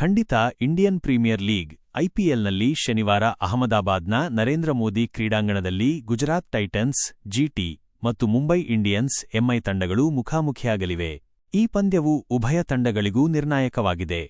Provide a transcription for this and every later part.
ಖಂಡಿತ Indian premier league ಐಪಿಎಲ್ನಲ್ಲಿ ಶನಿವಾರ ಅಹಮದಾಬಾದ್ನ ನರೇಂದ್ರ ಮೋದಿ ಕ್ರೀಡಾಂಗಣದಲ್ಲಿ ಗುಜರಾತ್ ಟೈಟನ್ಸ್ ಜಿಟಿ ಮತ್ತು ಮುಂಬೈ ಇಂಡಿಯನ್ಸ್ ಎಂಐ ತಂಡಗಳು ಮುಖಾಮುಖಿಯಾಗಲಿವೆ. ಈ ಪಂದ್ಯವು ಉಭಯ ತಂಡಗಳಿಗೂ ನಿರ್ಣಾಯಕವಾಗಿದೆ.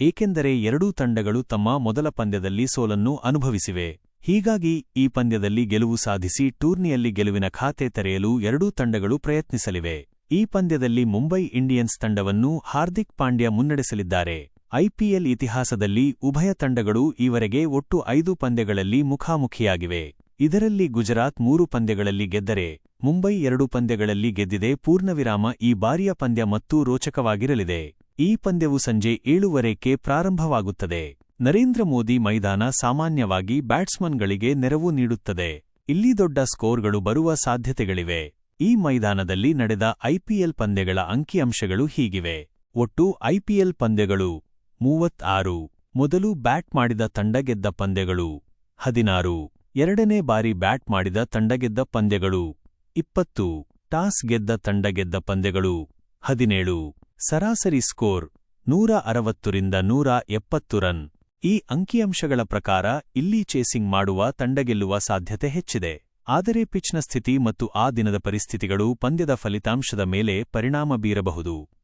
ಏಕೆಂದರೆ ಎರಡೂ ತಂಡಗಳು ತಮ್ಮ ಮೊದಲ ಪಂದ್ಯದಲ್ಲಿ ಸೋಲನ್ನು ಅನುಭವಿಸಿವೆ. ಹೀಗಾಗಿ ಈ ಪಂದ್ಯದಲ್ಲಿ ಗೆಲುವು ಸಾಧಿಸಿ ಟೂರ್ನಿಯಲ್ಲಿ ಗೆಲುವಿನ ಖಾತೆ ತೆರೆಯಲು ಎರಡೂ ತಂಡಗಳು ಪ್ರಯತ್ನಿಸಲಿವೆ. ಈ ಪಂದ್ಯದಲ್ಲಿ ಮುಂಬೈ ಇಂಡಿಯನ್ಸ್ ತಂಡವನ್ನು ಹಾರ್ದಿಕ್ ಪಾಂಡ್ಯ ಮುನ್ನಡೆಸಲಿದ್ದಾರೆ. ಐಪಿಎಲ್ ಇತಿಹಾಸದಲ್ಲಿ ಉಭಯ ತಂಡಗಳು ಈವರೆಗೆ ಒಟ್ಟು ಐದು ಪಂದ್ಯಗಳಲ್ಲಿ ಮುಖಾಮುಖಿಯಾಗಿವೆ. ಇದರಲ್ಲಿ ಗುಜರಾತ್ ಮೂರು ಪಂದ್ಯಗಳಲ್ಲಿ ಗೆದ್ದರೆ, ಮುಂಬೈ ಎರಡು ಪಂದ್ಯಗಳಲ್ಲಿ ಗೆದ್ದಿದೆ ಪೂರ್ಣವಿರಾಮ ಈ ಬಾರಿಯ ಪಂದ್ಯ ಮತ್ತೂ ರೋಚಕವಾಗಿರಲಿದೆ. ಈ ಪಂದ್ಯವು ಸಂಜೆ ಏಳುವರೆಕ್ಕೆ ಪ್ರಾರಂಭವಾಗುತ್ತದೆ. ನರೇಂದ್ರ ಮೋದಿ ಮೈದಾನ ಸಾಮಾನ್ಯವಾಗಿ ಬ್ಯಾಟ್ಸ್ಮನ್ಗಳಿಗೆ ನೆರವು ನೀಡುತ್ತದೆ. ಇಲ್ಲಿ ದೊಡ್ಡ ಸ್ಕೋರ್ಗಳು ಬರುವ ಸಾಧ್ಯತೆಗಳಿವೆ. ಈ ಮೈದಾನದಲ್ಲಿ ನಡೆದ ಐಪಿಎಲ್ ಪಂದ್ಯಗಳ ಅಂಕಿಅಂಶಗಳು ಹೀಗಿವೆ. ಒಟ್ಟು ಐಪಿಎಲ್ ಪಂದ್ಯಗಳು ಮೂವತ್ತಾರು. ಮೊದಲು ಬ್ಯಾಟ್ ಮಾಡಿದ ತಂಡ ಗೆದ್ದ ಪಂದ್ಯಗಳು. ಹದಿನಾರು. ಎರಡನೇ ಬಾರಿ ಬ್ಯಾಟ್ ಮಾಡಿದ ತಂಡ ಗೆದ್ದ ಪಂದ್ಯಗಳು. ಇಪ್ಪತ್ತು. ಟಾಸ್ ಗೆದ್ದ ತಂಡ ಗೆದ್ದ ಪಂದ್ಯಗಳು. ಹದಿನೇಳು. ಸರಾಸರಿ ಸ್ಕೋರ್ ನೂರ ಅರವತ್ತರಿಂದ ನೂರ ಎಪ್ಪತ್ತು ರನ್. ಈ ಅಂಕಿಅಂಶಗಳ ಪ್ರಕಾರ ಇಲ್ಲಿ ಚೇಸಿಂಗ್ ಮಾಡುವ ತಂಡ ಗೆಲ್ಲುವ ಸಾಧ್ಯತೆ ಹೆಚ್ಚಿದೆ. ಆದರೆ ಪಿಚ್ನ ಸ್ಥಿತಿ ಮತ್ತು ಆ ದಿನದ ಪರಿಸ್ಥಿತಿಗಳು ಪಂದ್ಯದ ಫಲಿತಾಂಶದ ಮೇಲೆ ಪರಿಣಾಮ ಬೀರಬಹುದು.